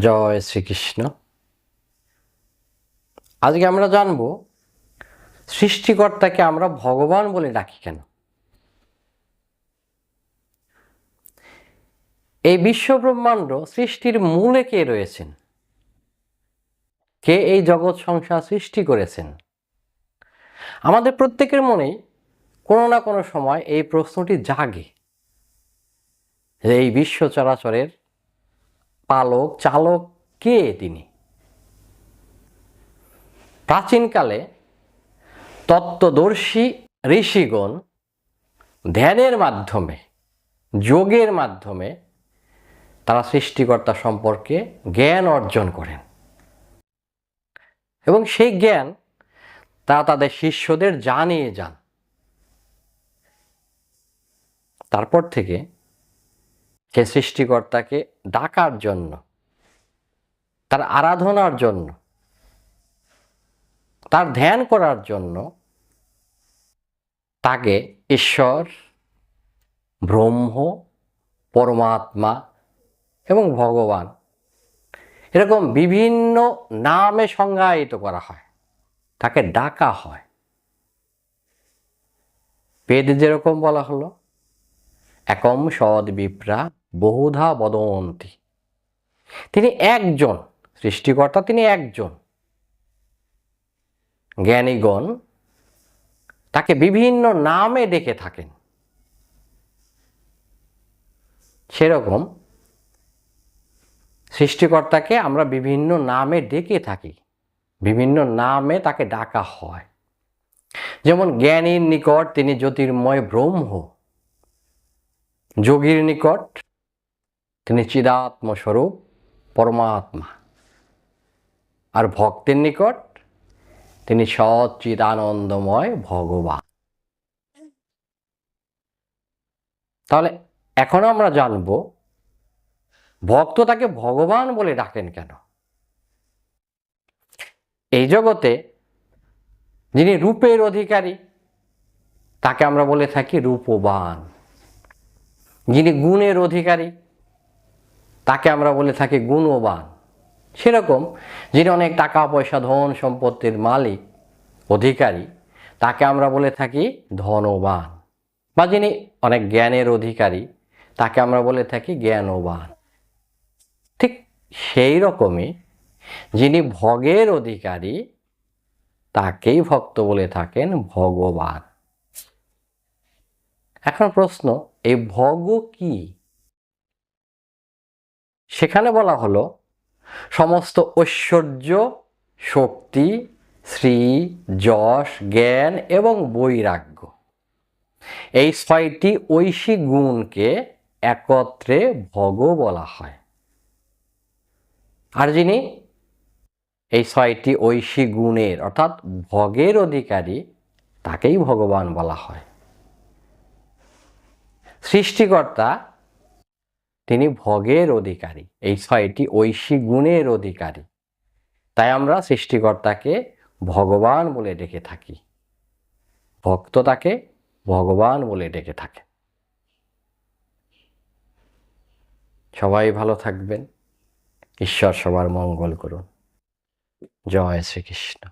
জয় শ্রীকৃষ্ণ। আজকে আমরা জানব, সৃষ্টিকর্তাকে আমরা ভগবান বলে ডাকি কেন? এই বিশ্ব ব্রহ্মাণ্ড সৃষ্টির মূলে কে রয়েছেন? কে এই জগৎ সংসার সৃষ্টি করেছেন? আমাদের প্রত্যেকের মনেই কোনো না কোনো সময় এই প্রশ্নটি জাগে এই বিশ্ব চরাচরের পালক, চালক কে তিনি? প্রাচীনকালে তত্ত্বদর্শী ঋষিগণ ধ্যানের মাধ্যমে, যোগের মাধ্যমে তারা সৃষ্টিকর্তা সম্পর্কে জ্ঞান অর্জন করেন। এবং সেই জ্ঞান তারা তাদের শিষ্যদের জানিয়ে যান। তারপর থেকে সে সৃষ্টিকর্তাকে ডাকার জন্য, তার আরাধনার জন্য, তার ধ্যান করার জন্য তাকে ঈশ্বর, ব্রহ্ম, পরমাত্মা এবং ভগবান এরকম বিভিন্ন নামে সংজ্ঞায়িত করা হয়। তাকে ডাকা হয়। বেদ যেরকম বলা হলো, একম সদ বিপ্রা বহুধা বদন্তি। তিনি একজন, সৃষ্টিকর্তা তিনি একজন। জ্ঞানীগণ তাকে বিভিন্ন নামে ডেকে থাকেন। সেরকম সৃষ্টিকর্তাকে আমরা বিভিন্ন নামে ডেকে থাকি, বিভিন্ন নামে তাকে ডাকা হয়। যেমন জ্ঞানীর নিকট তিনি জ্যোতির্ময় ব্রহ্ম, যোগীর নিকট তিনি চিদাত্মস্বরূপ পরমাত্মা আর ভক্তের নিকট তিনি সচ্চিদানন্দময় ভগবান তাহলে এখন আমরা জানব ভক্ত তাকে ভগবান বলে ডাকেন কেন এই জগতে যিনি রূপের অধিকারী তাকে আমরা বলে থাকি রূপবান যিনি গুণের অধিকারী তাকে আমরা বলে থাকি গুণবান। সেরকম যিনি অনেক টাকা, পয়সা, ধন সম্পত্তির মালিক, অধিকারী, তাকে আমরা বলে থাকি ধনবান। বা যিনি অনেক জ্ঞানের অধিকারী, তাকে আমরা বলে থাকি জ্ঞানবান। ঠিক সেই রকমই যিনি ভগের অধিকারী, তাকেই ভক্ত বলে থাকেন ভগবান। এখন প্রশ্ন, এই ভগ কি? সেখানে বলা হলো, সমস্ত ঐশ্বর্য, শক্তি, শ্রী, যশ, জ্ঞান এবং বৈরাগ্য। এই ছয়টি ঐশী গুণকে একত্রে ভগ বলা হয়। আর যিনি এই ছয়টি ঐশী গুণের, অর্থাৎ ভগের অধিকারী, তাকেই ভগবান বলা হয়। সৃষ্টিকর্তা তিনি ভগের অধিকারী। এই ছয়টি ঐশী গুণের অধিকারী। তাই আমরা সৃষ্টিকর্তাকে ভগবান বলে ডেকে থাকি। ভক্ত তাকে ভগবান বলে ডেকে থাকে। সবাই ভালো থাকবেন। ঈশ্বর সবার মঙ্গল করুন। জয় শ্রীকৃষ্ণ।